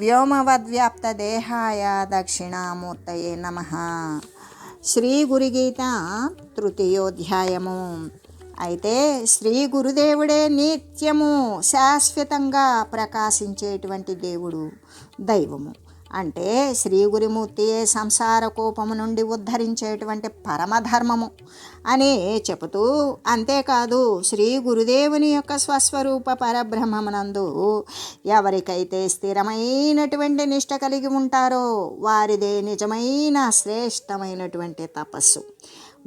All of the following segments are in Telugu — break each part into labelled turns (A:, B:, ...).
A: వ్యోమవద్వ్యాప్తదేహాయ దక్షిణామూర్తయే నమ. శ్రీ గురుగీత తృతీయోధ్యాయము. అయితే శ్రీ గురుదేవుడే నిత్యము శాశ్వతంగా ప్రకాశించేటువంటి దేవుడు దైవము. అంటే శ్రీ గురుమూర్తియే సంసార కోపము నుండి ఉద్ధరించేటువంటి పరమధర్మము అని చెబుతూ అంతేకాదు శ్రీ గురుదేవుని యొక్క స్వస్వరూప పరబ్రహ్మమునందు ఎవరికైతే స్థిరమైనటువంటి నిష్ట కలిగి ఉంటారో వారిదే నిజమైన శ్రేష్టమైనటువంటి తపస్సు.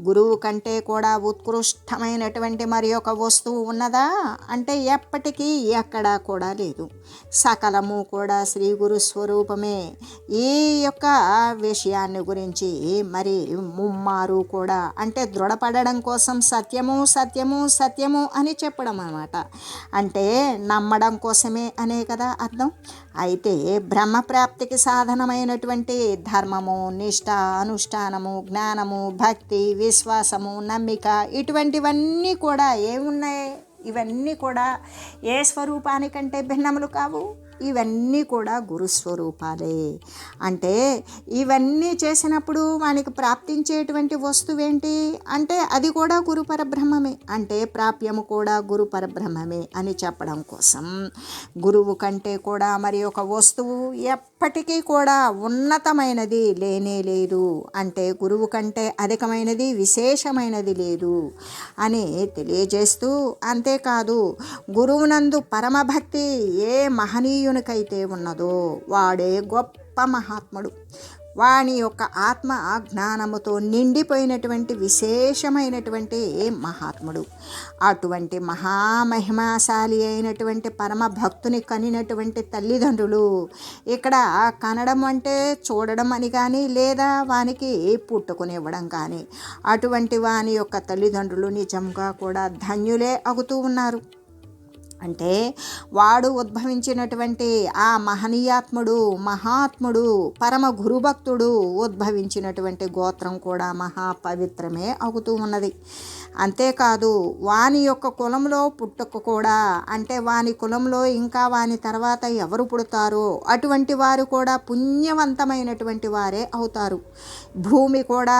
A: గురువు కంటే కూడా ఉత్కృష్టమైనటువంటి మరి ఒక వస్తువు ఉన్నదా? అంటే ఎప్పటికీ ఎక్కడా కూడా లేదు. సకలము కూడా శ్రీ గురు స్వరూపమే. ఈ యొక్క విషయాన్ని గురించి మరి ముమ్మారు కూడా అంటే దృఢపడడం కోసం సత్యము సత్యము సత్యము అని చెప్పడం అన్నమాట. అంటే నమ్మడం కోసమే అనే కదా అర్థం. అయితే బ్రహ్మప్రాప్తికి సాధనమైనటువంటి ధర్మము నిష్ట అనుష్ఠానము జ్ఞానము భక్తి విశ్వాసము నమ్మిక ఇటువంటివన్నీ కూడా ఏమున్నాయి? ఇవన్నీ కూడా ఏ స్వరూపానికంటే భిన్నములు కావు? ఇవన్నీ కూడా గురుస్వరూపాలే అంటే ఇవన్నీ చేసినప్పుడు మనకి ప్రాప్తించేటువంటి వస్తువేంటి? అంటే అది కూడా గురు పరబ్రహ్మమే. అంటే ప్రాప్యము కూడా గురు పరబ్రహ్మమే అని చెప్పడం కోసం గురువు కంటే కూడా మరి ఒక వస్తువు ఎప్పటికీ కూడా ఉన్నతమైనది లేనే లేదు. అంటే గురువు కంటే అధికమైనది విశేషమైనది లేదు అని తెలియజేస్తూ అంతేకాదు గురువునందు పరమభక్తి ఏ మహనీయునికైతే ఉన్నదో వాడే గొప్ప మహాత్ముడు. వాని యొక్క ఆత్మ జ్ఞానముతో నిండిపోయినటువంటి విశేషమైనటువంటి మహాత్ముడు. అటువంటి మహామహిమాశాలి అయినటువంటి పరమ భక్తుని కనినటువంటి తల్లిదండ్రులు ఇక్కడ కనడం అంటే చూడడం అని కానీ లేదా వానికి పుట్టుకునివ్వడం కానీ అటువంటి వాని యొక్క తల్లిదండ్రులు నిజంగా కూడా ధన్యులే అగుతూ ఉన్నారు. అంటే వాడు ఉద్భవించినటువంటి ఆ మహనీయాత్ముడు మహాత్ముడు పరమ గురుభక్తుడు ఉద్భవించినటువంటి గోత్రం కూడా మహాపవిత్రమే అవుతూ ఉన్నది. అంతేకాదు వాని యొక్క కులంలో పుట్టుక కూడా అంటే వాని కులంలో ఇంకా వాని తర్వాత ఎవరు పుడతారో అటువంటి వారు కూడా పుణ్యవంతమైనటువంటి వారే అవుతారు. భూమి కూడా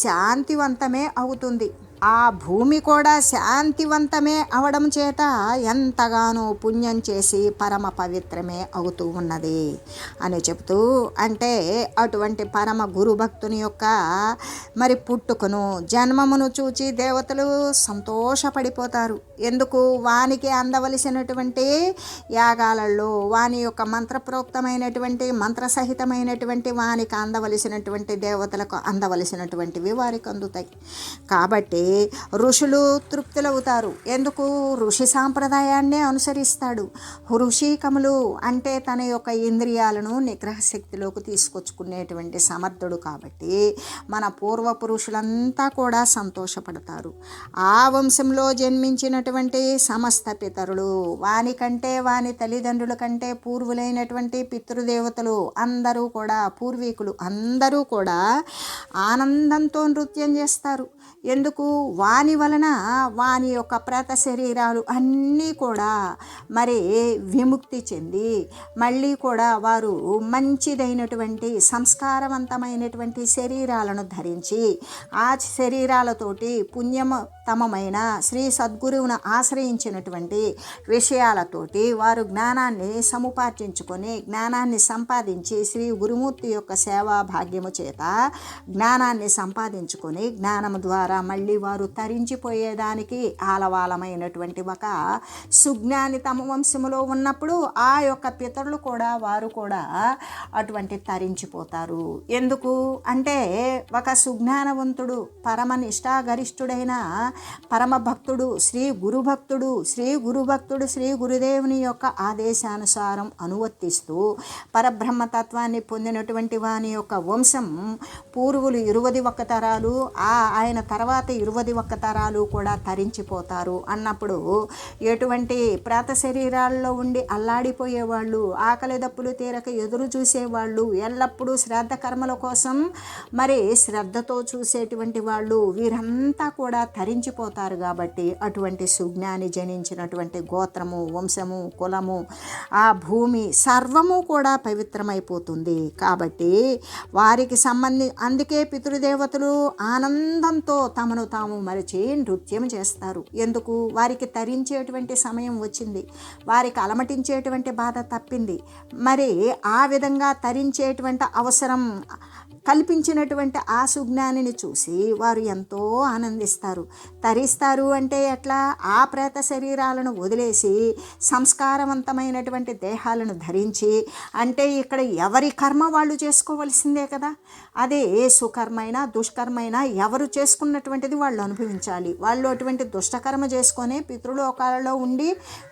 A: శాంతివంతమే అవుతుంది. ఆ భూమి కూడా శాంతివంతమే అవడం చేత ఎంతగానో పుణ్యం చేసి పరమ పవిత్రమే అవుతూ ఉన్నది అని చెబుతూ అంటే అటువంటి పరమ గురు భక్తుని యొక్క మరి పుట్టుకను జన్మమును చూచి దేవతలు సంతోషపడిపోతారు. ఎందుకు? వానికి అందవలసినటువంటి యాగాలలో వాని యొక్క మంత్రప్రోక్తమైనటువంటి మంత్రసహితమైనటువంటి వానికి అందవలసినటువంటి దేవతలకు అందవలసినటువంటివి వారికి అందుతాయి. కాబట్టి ఋషులు తృప్తులవుతారు. ఎందుకు? ఋషి సాంప్రదాయాన్నే అనుసరిస్తాడు. ఋషికములు అంటే తన యొక్క ఇంద్రియాలను నిగ్రహ శక్తిలోకి తీసుకొచ్చుకునేటువంటి సమర్థుడు కాబట్టి మన పూర్వపురుషులంతా కూడా సంతోషపడతారు. ఆ వంశంలో జన్మించినటువంటి సమస్త పితరులు వానికంటే వాని తల్లిదండ్రుల కంటే పూర్వులైనటువంటి పితృదేవతలు అందరూ కూడా పూర్వీకులు అందరూ కూడా ఆనందంతో నృత్యం చేస్తారు. ఎందుకు? వాని వలన వాని యొక్క ప్రత శరీరాలు అన్నీ కూడా మరి విముక్తి చెంది మళ్ళీ కూడా వారు మంచిదైనటువంటి సంస్కారవంతమైనటువంటి శరీరాలను ధరించి ఆ శరీరాలతోటి తమమైన శ్రీ సద్గురువును ఆశ్రయించినటువంటి విషయాలతోటి వారు జ్ఞానాన్ని సముపార్జించుకొని జ్ఞానాన్ని సంపాదించి శ్రీ గురుమూర్తి యొక్క సేవా భాగ్యము చేత జ్ఞానాన్ని సంపాదించుకొని జ్ఞానము ద్వారా మళ్ళీ వారు తరించిపోయేదానికి ఆలవాలమైనటువంటి ఒక సుజ్ఞాని తమ వంశములో ఉన్నప్పుడు ఆ యొక్క పితరులు కూడా వారు కూడా అటువంటి తరించిపోతారు. ఎందుకు? అంటే ఒక సుజ్ఞానవంతుడు పరమ నిష్ఠాగరిష్ఠుడైన పరమ భక్తుడు శ్రీ గురుభక్తుడు శ్రీ గురుభక్తుడు శ్రీ గురుదేవుని యొక్క ఆదేశానుసారం అనువర్తిస్తూ పరబ్రహ్మతత్వాన్ని పొందినటువంటి వాని యొక్క వంశం పూర్వులు ఇరువది ఒక్క తరాలు ఆ ఆయన తర్వాత ఇరువది ఒక్క తరాలు కూడా తరించిపోతారు. అన్నప్పుడు ఎటువంటి ప్రాత శరీరాల్లో ఉండి అల్లాడిపోయేవాళ్ళు ఆకలి దప్పులు తీరక ఎదురు చూసేవాళ్ళు ఎల్లప్పుడూ శ్రద్ధ కర్మల కోసం మరి శ్రద్ధతో చూసేటువంటి వాళ్ళు వీరంతా కూడా మర్చిపోతారు కాబట్టి అటువంటి సుజ్ఞాని జనించినటువంటి గోత్రము వంశము కులము ఆ భూమి సర్వము కూడా పవిత్రమైపోతుంది. కాబట్టి వారికి సంబంధి అందుకే పితృదేవతలు ఆనందంతో తమను తాము మరిచి నృత్యం చేస్తారు. ఎందుకు? వారికి తరించేటువంటి సమయం వచ్చింది. వారికి అలమటించేటువంటి బాధ తప్పింది. మరి ఆ విధంగా తరించేటువంటి అవసరం కల్పించినటువంటి ఆ సుజ్ఞానిని చూసి వారు ఎంతో ఆనందిస్తారు. తరిస్తారు అంటే ఎట్లా? ఆ ప్రేత శరీరాలను వదిలేసి సంస్కారవంతమైనటువంటి దేహాలను ధరించి అంటే ఇక్కడ ఎవరి కర్మ వాళ్ళు చేసుకోవలసిందే కదా? అదే ఏ సుకర్మైనా దుష్కర్మైనా ఎవరు చేసుకున్నటువంటిది వాళ్ళు అనుభవించాలి. వాళ్ళు అటువంటి దుష్టకర్మ చేసుకొని పితృలోకాలలో ఉండి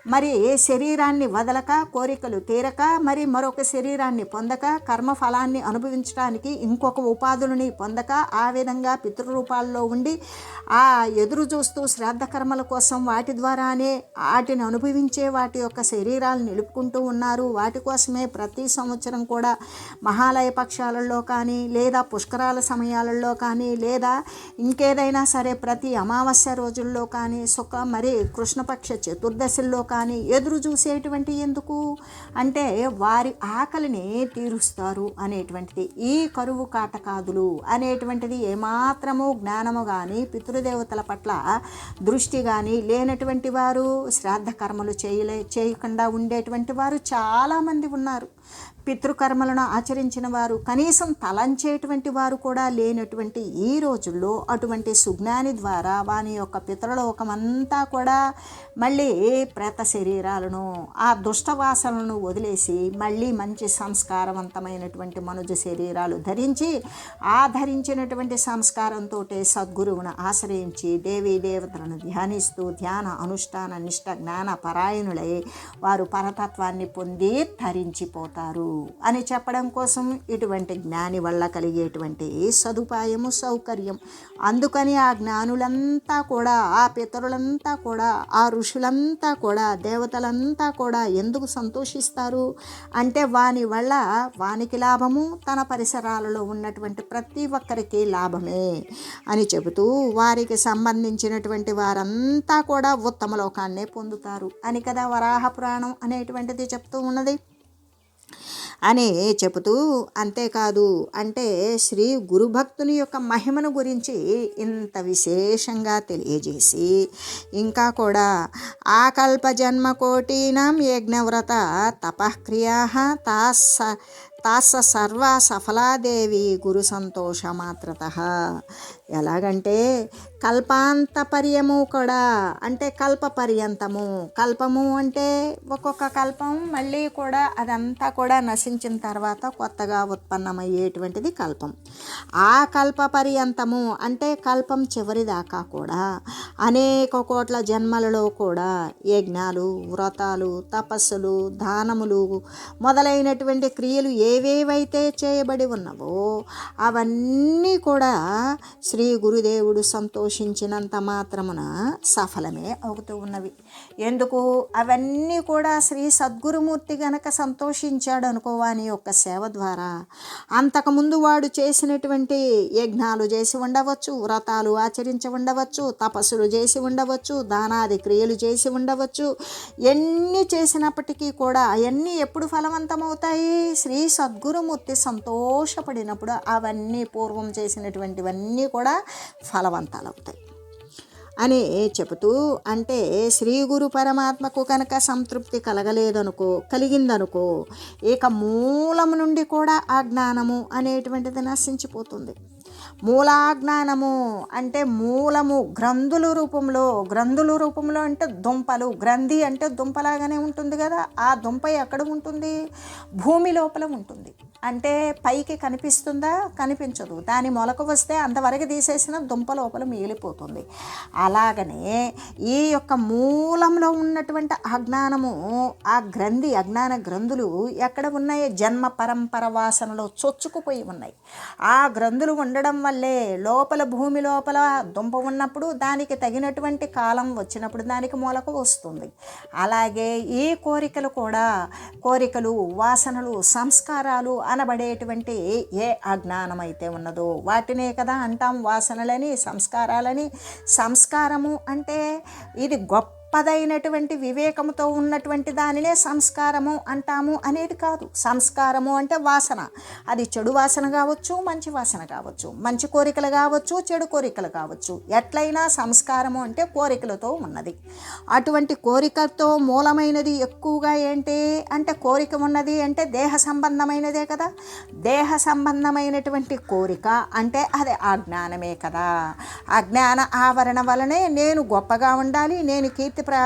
A: మరి ఏ శరీరాన్ని వదలక కోరికలు తీరక మరి మరొక శరీరాన్ని పొందక కర్మ ఫలాన్ని అనుభవించడానికి ఇంకొక ఉపాధులని పొందక ఆ విధంగా పితృరూపాల్లో ఉండి ఆ ఎదురు చూస్తూ శ్రాద్ధ కర్మల కోసం వాటి ద్వారానే వాటిని అనుభవించే వాటి యొక్క శరీరాలు నిలుపుకుంటూ ఉన్నారు. వాటి కోసమే ప్రతి సంవత్సరం కూడా మహాలయ పక్షాలలో కానీ లేదా పుష్కరాల సమయాలలో కానీ లేదా ఇంకేదైనా సరే ప్రతి అమావాస్య రోజుల్లో కానీ సుఖ మరి కృష్ణపక్ష చతుర్దశల్లో కానీ ఎదురు చూసేటువంటి ఎందుకు? అంటే వారి ఆకలిని తీరుస్తారు అనేటువంటిది. ఈ కరువు కాటకాదులు అనేటువంటిది ఏమాత్రము జ్ఞానము కానీ పితృదేవతల పట్ల దృష్టి కానీ లేనటువంటి వారు శ్రాద్ధ కర్మలు చేయలే చేయకుండా ఉండేటువంటి వారు చాలామంది ఉన్నారు. పితృకర్మలను ఆచరించిన వారు కనీసం తలంచేటువంటి వారు కూడా లేనటువంటి ఈ రోజుల్లో అటువంటి సుజ్ఞాని ద్వారా వాని యొక్క పితృలోకమంతా కూడా మళ్ళీ ప్రేత శరీరాలను ఆ దుష్టవాసనలను వదిలేసి మళ్ళీ మంచి సంస్కారవంతమైనటువంటి మనుజ శరీరాలు ధరించి ఆ ధరించినటువంటి సంస్కారంతో సద్గురువును ఆశ్రయించి దేవీ దేవతలను ధ్యానిస్తూ ధ్యాన అనుష్ఠాన నిష్ట జ్ఞాన పరాయణులై వారు పరతత్వాన్ని పొంది ధరించిపోతారు అని చెప్పడం కోసం ఇటువంటి జ్ఞాని వల్ల కలిగేటువంటి సదుపాయము సౌకర్యం. అందుకని ఆ జ్ఞానులంతా కూడా ఆ పితరులంతా కూడా ఆ ఋషులంతా కూడా దేవతలంతా కూడా ఎందుకు సంతోషిస్తారు? అంటే వాని వల్ల వానికి లాభము తన పరిసరాలలో ఉన్నటువంటి ప్రతి ఒక్కరికి లాభమే అని చెబుతూ వారికి సంబంధించినటువంటి వారంతా కూడా ఉత్తమ లోకాన్నే పొందుతారు అని కదా వరాహ పురాణం అనేటువంటిది చెప్తూ ఉన్నది. అని చెబుతూ అంతేకాదు అంటే శ్రీ గురుభక్తుని యొక్క మహిమను గురించి ఇంత విశేషంగా తెలియజేసి ఇంకా కూడా ఆకల్ప జన్మకోటీనాం యజ్ఞవ్రత తపక్రియా తాస్స తాస సర్వ సఫలాదేవి గురు సంతోషమాత్రత. ఎలాగంటే కల్పాంతపర్యము కూడా అంటే కల్ప పర్యంతము కల్పము అంటే ఒక్కొక్క కల్పం మళ్ళీ కూడా అదంతా కూడా నశించిన తర్వాత కొత్తగా ఉత్పన్నమయ్యేటువంటిది కల్పం. ఆ కల్ప పర్యంతము అంటే కల్పం చివరిదాకా కూడా అనేక కోట్ల జన్మలలో కూడా యజ్ఞాలు వ్రతాలు తపస్సులు దానములు మొదలైనటువంటి క్రియలు ఏవేవైతే చేయబడి ఉన్నవో అవన్నీ కూడా శ్రీ గురుదేవుడు సంతోషించినంత మాత్రమున సఫలమే అవుతూ ఉన్నవి. ఎందుకు? అవన్నీ కూడా శ్రీ సద్గురుమూర్తి గనక సంతోషించాడు అనుకోవాని యొక్క సేవ ద్వారా. అంతకుముందు వాడు చేసినటువంటి యజ్ఞాలు చేసి ఉండవచ్చు వ్రతాలు ఆచరించి ఉండవచ్చు తపస్సులు చేసి ఉండవచ్చు దానాది క్రియలు చేసి ఉండవచ్చు. ఎన్ని చేసినప్పటికీ కూడా అవన్నీ ఎప్పుడు ఫలవంతమవుతాయి? శ్రీ సద్గురుమూర్తి సంతోషపడినప్పుడు అవన్నీ పూర్వం చేసినటువంటివన్నీ కూడా ఫలవంతాలవుతాయి. అని చెబుతూ అంటే శ్రీ గురు పరమాత్మకు కనుక సంతృప్తి కలగలేదనుకో కలిగిందనుకో ఇక మూలము నుండి కూడా ఆ జ్ఞానము అనేటువంటిది నశించిపోతుంది. మూలాజ్ఞానము అంటే మూలము గ్రంథుల రూపంలో గ్రంథుల రూపంలో అంటే దుంపలు గ్రంథి అంటే దుంపలాగానే ఉంటుంది కదా ఆ దుంప ఎక్కడ ఉంటుంది? భూమి లోపల ఉంటుంది. అంటే పైకి కనిపిస్తుందా? కనిపించదు. దాని మొలక వస్తే అంతవరకు తీసేసిన దుంప లోపల మిగిలిపోతుంది. అలాగనే ఈ యొక్క మూలంలో ఉన్నటువంటి అజ్ఞానము ఆ గ్రంథి అజ్ఞాన గ్రంథులు ఎక్కడ ఉన్నాయి? జన్మ పరంపర వాసనలో చొచ్చుకుపోయి ఉన్నాయి. ఆ గ్రంథులు ఉండడం వల్లే లోపల భూమి లోపల దుంప ఉన్నప్పుడు దానికి తగినటువంటి కాలం వచ్చినప్పుడు దానికి మొలక వస్తుంది. అలాగే ఈ కోరికలు కూడా కోరికలు వాసనలు సంస్కారాలు అనబడేటువంటి ఏ అజ్ఞానం అయితే ఉన్నదో వాటినే కదా అంటాం వాసనలని సంస్కారాలని. సంస్కారము అంటే ఇది గొప్ప గొప్పదైనటువంటి వివేకముతో ఉన్నటువంటి దానినే సంస్కారము అంటాము అనేది కాదు. సంస్కారము అంటే వాసన. అది చెడు వాసన కావచ్చు మంచి వాసన కావచ్చు. మంచి కోరికలు కావచ్చు చెడు కోరికలు కావచ్చు. ఎట్లయినా సంస్కారము అంటే కోరికలతో ఉన్నది. అటువంటి కోరికతో మూలమైనది ఎక్కువగా ఏంటి అంటే కోరిక ఉన్నది అంటే దేహ సంబంధమైనదే కదా. దేహ సంబంధమైనటువంటి కోరిక అంటే అది అజ్ఞానమే కదా. అజ్ఞాన ఆవరణ వలనే నేను గొప్పగా ఉండాలి నేను కీర్తి కీర్తి ప్ర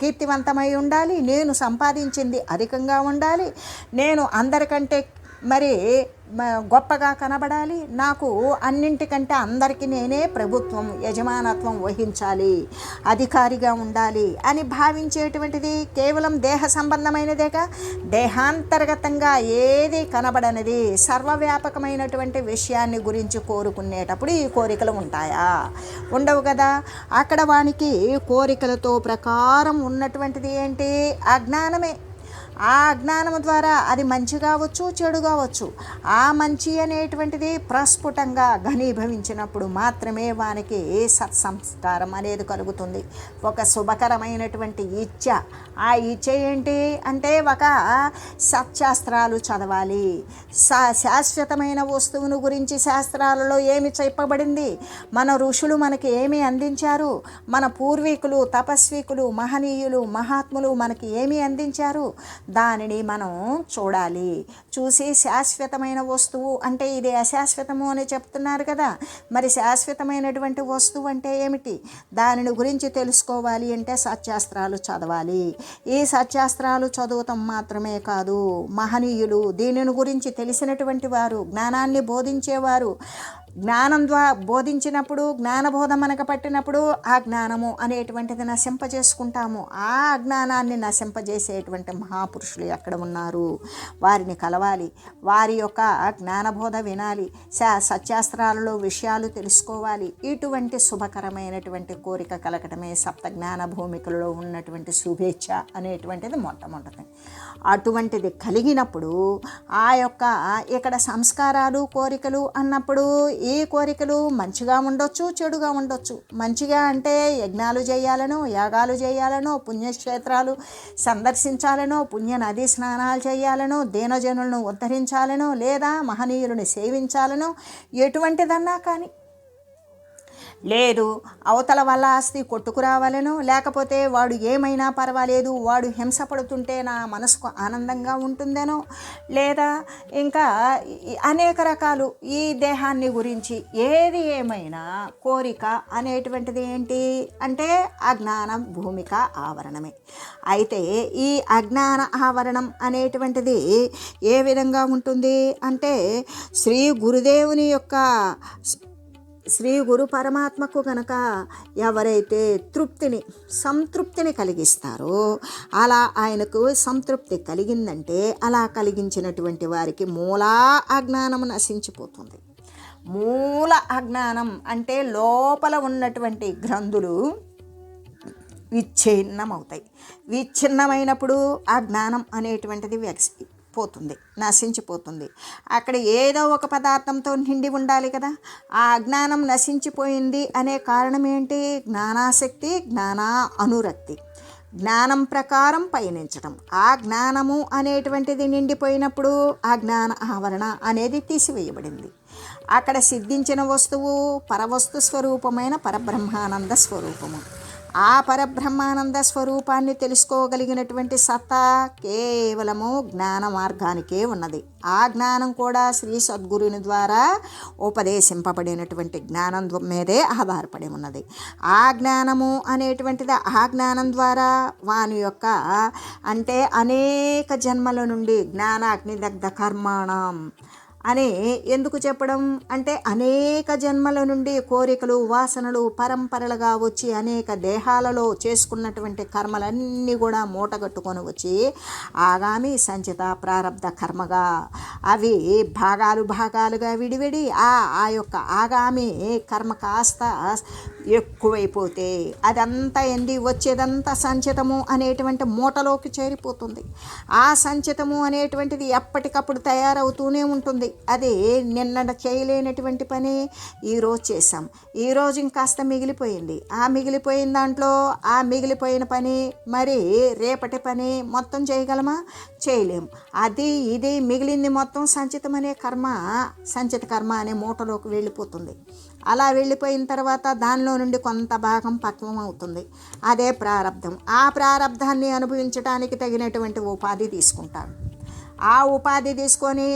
A: కీర్తివంతమై ఉండాలి నేను సంపాదించింది అధికంగా ఉండాలి నేను అందరికంటే మరి మ- గొప్పగా కనబడాలి? నాకు అన్నింటికంటే అందరికీ నేనే ప్రభుత్వం యజమానత్వం వహించాలి అధికారిగా ఉండాలి అని భావించేటువంటిది కేవలం దేహ సంబంధమైనదేగా? దేహాంతర్గతంగా ఏది కనబడనిది? సర్వవ్యాపకమైనటువంటి విషయాన్ని గురించి కోరుకునేటప్పుడు ఈ కోరికలు ఉంటాయా? ఉండవు కదా? అక్కడ వానికి కోరికలతో ప్రకారం ఉన్నటువంటిది ఏంటి? అజ్ఞానమే. ఆ అజ్ఞానం ద్వారా అది మంచి కావచ్చు చెడు కావచ్చు. ఆ మంచి అనేటువంటిది ప్రస్ఫుటంగా ఘనీభవించినప్పుడు మాత్రమే వానికి సత్సంస్కారం అనేది కలుగుతుంది. ఒక శుభకరమైనటువంటి ఇచ్చ ఆ ఇచ్చ ఏంటి అంటే ఒక సత్శాస్త్రాలు చదవాలి. శా శాశ్వతమైన వస్తువును గురించి శాస్త్రాలలో ఏమి చెప్పబడింది? మన ఋషులు మనకి ఏమి అందించారు? మన పూర్వీకులు తపస్వికులు మహనీయులు మహాత్ములు మనకి ఏమి అందించారు? దానిని మనం చూడాలి. చూసి శాశ్వతమైన వస్తువు అంటే ఇది అశాశ్వతము అని చెప్తున్నారు కదా. మరి శాశ్వతమైనటువంటి వస్తువు అంటే ఏమిటి? దానిని గురించి తెలుసుకోవాలి అంటే సత్యాస్త్రాలు చదవాలి. ఈ సత్యాస్త్రాలు చదవటం మాత్రమే కాదు. మహనీయులు దీనిని గురించి తెలిసినటువంటి వారు జ్ఞానాన్ని బోధించేవారు జ్ఞానం ద్వారా బోధించినప్పుడు జ్ఞానబోధ మనకు పట్టినప్పుడు ఆ జ్ఞానము అనేటువంటిది నశింపజేసుకుంటాము. ఆ అజ్ఞానాన్ని నశింపజేసేటువంటి మహాపురుషులు ఎక్కడ ఉన్నారు? వారిని కలవాలి. వారి యొక్క జ్ఞానబోధ వినాలి. శా సత్యాస్త్రాలలో విషయాలు తెలుసుకోవాలి. ఇటువంటి శుభకరమైనటువంటి కోరిక కలగటమే సప్త జ్ఞాన భూమికలలో ఉన్నటువంటి శుభేచ్ఛ అనేటువంటిది మొట్టమొదటి. అటువంటిది కలిగినప్పుడు ఆ యొక్క ఇక్కడ సంస్కారాలు కోరికలు అన్నప్పుడు ఈ కోరికలు మంచిగా ఉండొచ్చు చెడుగా ఉండొచ్చు. మంచిగా అంటే యజ్ఞాలు చేయాలనో యాగాలు చేయాలనో పుణ్యక్షేత్రాలు సందర్శించాలనో పుణ్య నదీ స్నానాలు చేయాలనో దీనజనులను ఉద్ధరించాలనో లేదా మహనీయులను సేవించాలనో ఎటువంటిదన్నా కానీ లేదు. అవతల వల్ల ఆస్తి కొట్టుకురావాలను లేకపోతే వాడు ఏమైనా పర్వాలేదు వాడు హింస పడుతుంటే నా మనసుకు ఆనందంగా ఉంటుందనో లేదా ఇంకా అనేక రకాలు ఈ దేహాన్ని గురించి ఏది ఏమైనా కోరిక అనేటువంటిది ఏంటి అంటే అజ్ఞానం భూమిక ఆవరణమే. అయితే ఈ అజ్ఞాన ఆవరణం అనేటువంటిది ఏ విధంగా ఉంటుంది అంటే శ్రీ గురుదేవుని యొక్క శ్రీ గురు పరమాత్మకు గనక ఎవరైతే తృప్తిని సంతృప్తిని కలిగిస్తారో అలా ఆయనకు సంతృప్తి కలిగిందంటే అలా కలిగించినటువంటి వారికి మూలా అజ్ఞానం నశించిపోతుంది. మూల అజ్ఞానం అంటే లోపల ఉన్నటువంటి గ్రంథులు విచ్ఛిన్నమవుతాయి. విచ్ఛిన్నమైనప్పుడు ఆ జ్ఞానం అనేటువంటిది వ్యక్తి పోతుంది నశించిపోతుంది. అక్కడ ఏదో ఒక పదార్థంతో నిండి ఉండాలి కదా. ఆ అజ్ఞానం నశించిపోయింది అనే కారణం ఏంటి? జ్ఞానాసక్తి జ్ఞాన అనురక్తి. జ్ఞానం ప్రకారం పయనించడం ఆ జ్ఞానము అనేటువంటిది నిండిపోయినప్పుడు ఆ జ్ఞాన ఆవరణ అనేది తీసివేయబడింది. అక్కడ సిద్ధించిన వస్తువు పరవస్తు స్వరూపమైన పరబ్రహ్మానంద స్వరూపము. ఆ పరబ్రహ్మానంద స్వరూపాన్ని తెలుసుకోగలిగినటువంటి సత్తా కేవలము జ్ఞాన మార్గానికే ఉన్నది. ఆ జ్ఞానం కూడా శ్రీ సద్గురుని ద్వారా ఉపదేశింపబడినటువంటి జ్ఞానం మీదే ఆధారపడి ఉన్నది. ఆ జ్ఞానము అనేటువంటిది ఆ జ్ఞానం ద్వారా వాని యొక్క అంటే అనేక జన్మల నుండి జ్ఞానాగ్నిదగ్ధ కర్మాణం అనే ఎందుకు చెప్పడం? అంటే అనేక జన్మల నుండి కోరికలు వాసనలు పరంపరలుగా వచ్చి అనేక దేహాలలో చేసుకున్నటువంటి కర్మలన్నీ కూడా మూటగట్టుకొని వచ్చి ఆగామి సంచిత ప్రారంధ కర్మగా. అవి భాగాలు భాగాలుగా విడివిడి ఆ ఆ యొక్క ఆగామి కర్మ కాస్త ఎక్కువైపోతే అదంతా ఎండి వచ్చేదంతా సంచితము అనేటువంటి మూటలోకి చేరిపోతుంది. ఆ సంచితము అనేటువంటిది ఎప్పటికప్పుడు తయారవుతూనే ఉంటుంది. అది నిన్న చేయలేనటువంటి పని ఈరోజు చేసాం ఈరోజు ఇంకాస్త మిగిలిపోయింది. ఆ మిగిలిపోయిన దాంట్లో ఆ మిగిలిపోయిన పని మరి రేపటి పని మొత్తం చేయగలమా? చేయలేం. అది ఇది మిగిలింది మొత్తం సంచితం అనే కర్మ సంచిత కర్మ అనే మూటలోకి వెళ్ళిపోతుంది. అలా వెళ్ళిపోయిన తర్వాత దానిలో నుండి కొంత భాగం పక్వం అవుతుంది. అదే ప్రారంధం ఆ ప్రారంధాన్ని అనుభవించడానికి తగినటువంటి ఉపాధి తీసుకుంటాను ఆ ఉపాధి తీసుకొని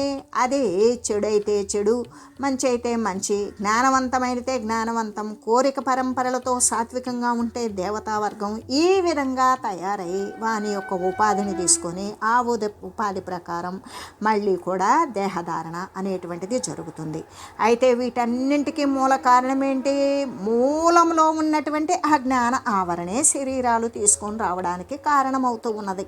A: అది చెడైతే చెడు మంచి అయితే మంచి జ్ఞానవంతమైతే జ్ఞానవంతం కోరిక పరంపరలతో సాత్వికంగా ఉంటే దేవతా వర్గం ఈ విధంగా తయారై వాని యొక్క ఉపాధిని తీసుకొని ఆ ఉద ఉపాధి ప్రకారం మళ్ళీ కూడా దేహధారణ అనేటువంటిది జరుగుతుంది. అయితే వీటన్నింటికీ మూల కారణం ఏంటి? మూలంలో ఉన్నటువంటి ఆ జ్ఞాన ఆవరణే శరీరాలు తీసుకొని రావడానికి కారణమవుతూ ఉన్నది.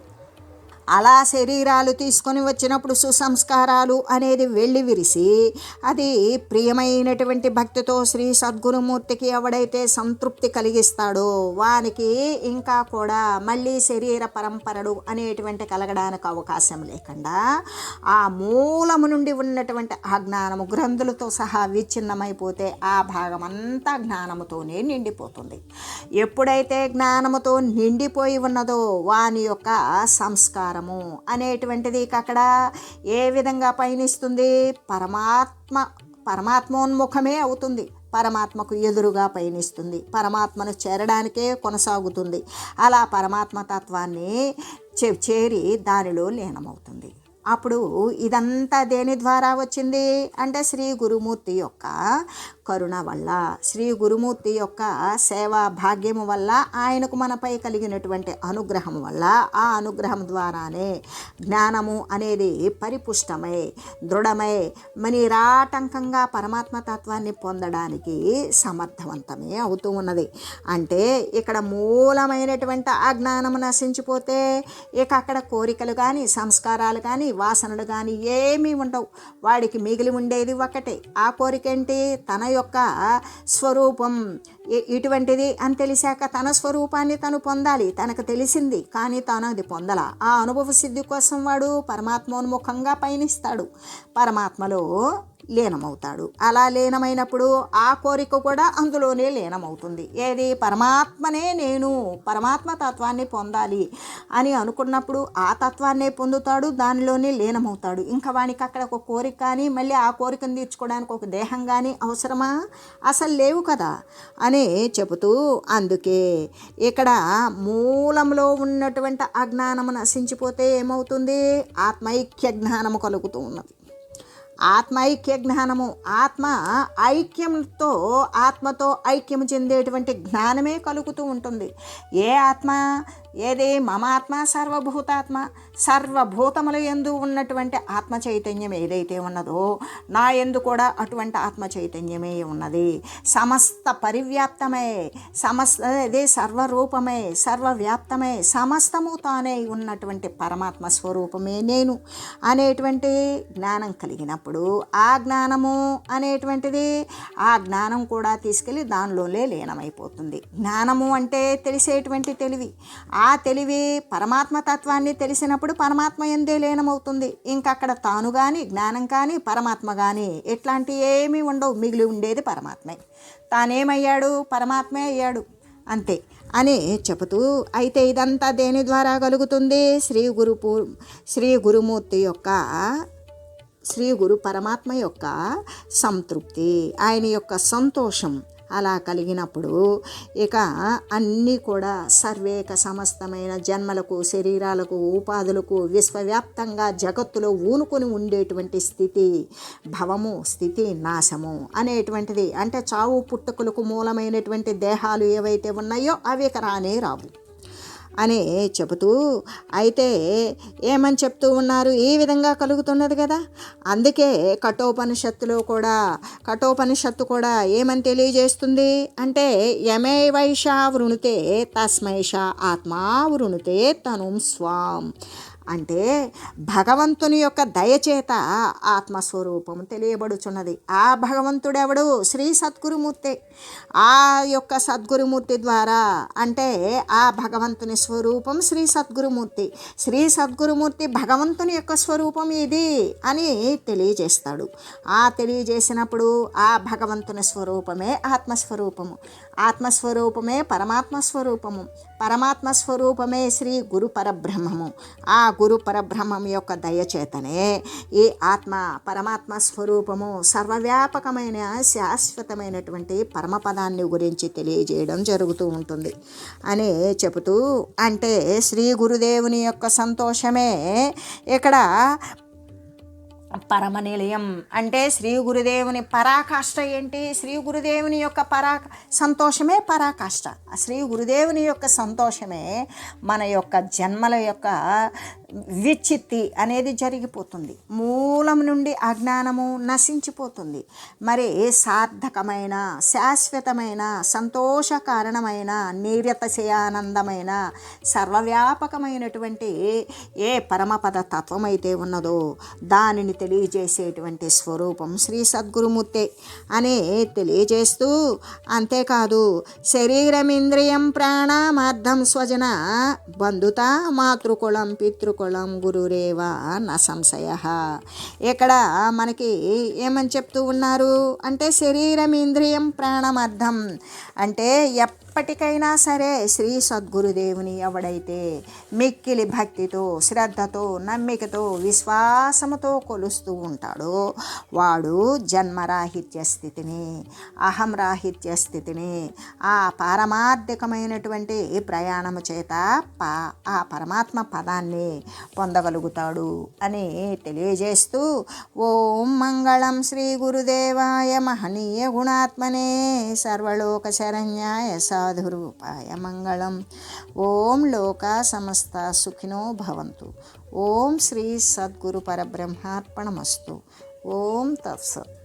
A: అలా శరీరాలు తీసుకొని వచ్చినప్పుడు సుసంస్కారాలు అనేది వెళ్ళి విరిసి అది ప్రియమైనటువంటి భక్తితో శ్రీ సద్గురుమూర్తికి ఎవడైతే సంతృప్తి కలిగిస్తాడో వానికి ఇంకా కూడా మళ్ళీ శరీర పరంపరలు అనేటువంటి కలగడానికి అవకాశం లేకుండా ఆ మూలము నుండి ఉన్నటువంటి ఆ జ్ఞానము గ్రంథులతో సహా విచ్ఛిన్నమైపోతే ఆ భాగం అంతా జ్ఞానముతోనే నిండిపోతుంది. ఎప్పుడైతే జ్ఞానముతో నిండిపోయి ఉన్నదో వాని యొక్క సంస్కారం సంసారము అనేటువంటిది అక్కడ ఏ విధంగా పయనిస్తుంది? పరమాత్మ పరమాత్మోన్ముఖమే అవుతుంది. పరమాత్మకు ఎదురుగా పయనిస్తుంది. పరమాత్మను చేరడానికే కొనసాగుతుంది. అలా పరమాత్మ తత్వాన్ని చే- చేరి దానిలో లీనమవుతుంది. అప్పుడు ఇదంతా దేని ద్వారా వచ్చింది? అంటే శ్రీ గురుమూర్తి యొక్క కరుణ వల్ల శ్రీ గురుమూర్తి యొక్క సేవా భాగ్యము వల్ల ఆయనకు మనపై కలిగినటువంటి అనుగ్రహం వల్ల ఆ అనుగ్రహం ద్వారానే జ్ఞానము అనేది పరిపుష్టమై దృఢమై మనిరాటంకంగా పరమాత్మ తత్వాన్ని పొందడానికి సమర్థవంతమే అవుతూ ఉన్నది. అంటే ఇక్కడ మూలమైనటువంటి ఆ జ్ఞానము నశించిపోతే ఇక అక్కడ కోరికలు కానీ సంస్కారాలు కానీ వాసనలు కానీ ఏమీ ఉండవు. వాడికి మిగిలి ఉండేది ఒకటే. ఆ కోరిక ఏంటి? తన యొక్క స్వరూపం ఇటువంటిది అని తెలిసాక తన స్వరూపాన్ని తను పొందాలి. తనకు తెలిసింది కానీ తాను అది పొందల. ఆ అనుభవ సిద్ధి కోసం వాడు పరమాత్మోన్ముఖంగా పయనిస్తాడు. పరమాత్మలో లీనమవుతాడు. అలా లీనమైనప్పుడు ఆ కోరిక కూడా అందులోనే లీనమవుతుంది. ఏది? పరమాత్మనే నేను పరమాత్మ తత్వాన్ని పొందాలి అని అనుకున్నప్పుడు ఆ తత్వాన్నే పొందుతాడు దానిలోనే లీనమవుతాడు. ఇంకా వానికి అక్కడ ఒక కోరిక కానీ మళ్ళీ ఆ కోరికను తీర్చుకోవడానికి ఒక దేహం కానీ అవసరమా? అసలు లేవు కదా అని చెబుతూ అందుకే ఇక్కడ మూలంలో ఉన్నటువంటి అజ్ఞానము నశించిపోతే ఏమవుతుంది? ఆత్మైక్య జ్ఞానము కలుగుతూ ఉన్నది. ఆత్మైక్య జ్ఞానము. ఆత్మ ఐక్యంతో ఆత్మతో ఐక్యం చెందేటువంటి జ్ఞానమే కలుగుతూ ఉంటుంది. ఏ ఆత్మ? ఏది మమాత్మ సర్వభూతాత్మ సర్వభూతముల ఎందు ఉన్నటువంటి ఆత్మ చైతన్యం ఏదైతే ఉన్నదో నా ఎందు కూడా అటువంటి ఆత్మ చైతన్యమే ఉన్నది. సమస్త పరివ్యాప్తమే సమస్త అదే సర్వరూపమే సర్వవ్యాప్తమే సమస్తము తానే ఉన్నటువంటి పరమాత్మ స్వరూపమే నేను అనేటువంటి జ్ఞానం కలిగినప్పుడు ఆ జ్ఞానము అనేటువంటిది ఆ జ్ఞానం కూడా తీసుకెళ్ళి దానిలోనే లీనమైపోతుంది. జ్ఞానము అంటే తెలిసేటువంటి తెలివి. ఆ ఆ తెలివి పరమాత్మ తత్వాన్ని తెలిసినప్పుడు పరమాత్మ ఎందే లీనమవుతుంది. ఇంకక్కడ అక్కడ తాను కానీ జ్ఞానం కానీ పరమాత్మ కానీ ఇట్లాంటి ఏమీ ఉండవు. మిగిలి ఉండేది పరమాత్మే. తానేమయ్యాడు? పరమాత్మే అయ్యాడు. అంతే అని చెబుతూ అయితే ఇదంతా దేని ద్వారా కలుగుతుంది? శ్రీ గురు శ్రీ గురుమూర్తి యొక్క శ్రీ గురు పరమాత్మ యొక్క సంతృప్తి. ఆయన యొక్క సంతోషం. అలా కలిగినప్పుడు ఇక అన్నీ కూడా సర్వేక సమస్తమైన జన్మలకు శరీరాలకు ఉపాధులకు విశ్వవ్యాప్తంగా జగత్తులో ఊనుకొని ఉండేటువంటి స్థితి భవము స్థితి నాశము అనేటువంటిది. అంటే చావు పుట్టుకలకు మూలమైనటువంటి దేహాలు ఏవైతే ఉన్నాయో అవి రానే రావు. అని చెబుతూ అయితే ఏమని చెప్తూ ఉన్నారు? ఈ విధంగా కలుగుతున్నది కదా. అందుకే కఠోపనిషత్తులో కూడా కఠోపనిషత్తు కూడా ఏమని తెలియజేస్తుంది? అంటే యమే వైషా వృణుతే తస్మైష ఆత్మా వృణుతే తనుం స్వాం. అంటే భగవంతుని యొక్క దయచేత ఆత్మస్వరూపం తెలియబడుచున్నది. ఆ భగవంతుడెవడు? శ్రీ సద్గురుమూర్తి. ఆ యొక్క సద్గురుమూర్తి ద్వారా అంటే ఆ భగవంతుని స్వరూపం శ్రీ సద్గురుమూర్తి. శ్రీ సద్గురుమూర్తి భగవంతుని యొక్క స్వరూపం ఇది అని తెలియజేస్తాడు. ఆ తెలియజేసినప్పుడు ఆ భగవంతుని స్వరూపమే ఆత్మస్వరూపము. ఆత్మస్వరూపమే పరమాత్మ స్వరూపము పరమాత్మ స్వరూపమే శ్రీ గురు పరబ్రహ్మము ఆ గురు పరబ్రహ్మం యొక్క దయచేతనే ఈ ఆత్మ పరమాత్మ స్వరూపము సర్వవ్యాపకమైన శాశ్వతమైనటువంటి పరమపదాన్ని గురించి తెలియజేయడం జరుగుతూ ఉంటుంది. అని చెబుతూ అంటే శ్రీ గురుదేవుని యొక్క సంతోషమే ఇక్కడ పరమనిలయం. అంటే శ్రీ గురుదేవుని పరాకాష్ట ఏంటి? శ్రీ గురుదేవుని యొక్క పరా సంతోషమే పరాకాష్ట. శ్రీ గురుదేవుని యొక్క సంతోషమే మన యొక్క జన్మల యొక్క విచ్చిత్తి అనేది జరిగిపోతుంది. మూలం నుండి అజ్ఞానము నశించిపోతుంది. మరి సార్థకమైన శాశ్వతమైన సంతోష కారణమైన నీరతశయానందమైన సర్వవ్యాపకమైనటువంటి ఏ పరమపద తత్వం అయితే ఉన్నదో దానిని తెలియజేసేటువంటి స్వరూపం శ్రీ సద్గురుమూర్తి అనే తెలియజేస్తూ అంతేకాదు శరీరమింద్రియం ప్రాణమార్థం స్వజన బంధుత మాతృకులం పితృకులం గురురేవ న సంశయ. ఇక్కడ మనకి ఏమని చెప్తూ ఉన్నారు? అంటే శరీరం ఇంద్రియం ప్రాణమర్థం. అంటే ఎప్పటికైనా సరే శ్రీ సద్గురుదేవుని ఎవడైతే మిక్కిలి భక్తితో శ్రద్ధతో నమ్మికతో విశ్వాసముతో కొలుస్తూ ఉంటాడో వాడు జన్మరాహిత్య స్థితిని అహం రాహిత్య స్థితిని ఆ పారమార్థికమైనటువంటి ప్రయాణము చేత పా ఆ పరమాత్మ పదాన్ని పొందగలుగుతాడు అని తెలియజేస్తూ ఓం మంగళం శ్రీ గురుదేవాయ మహనీయ గుణాత్మనే సర్వలోక శరణ్యాయ సాధురూపాయ మంగళం ఓం లోకా సమస్త సుఖినో భవంతు. ఓం శ్రీ సద్గురు పరబ్రహ్మార్పణమస్తు. ఓం తత్సత్.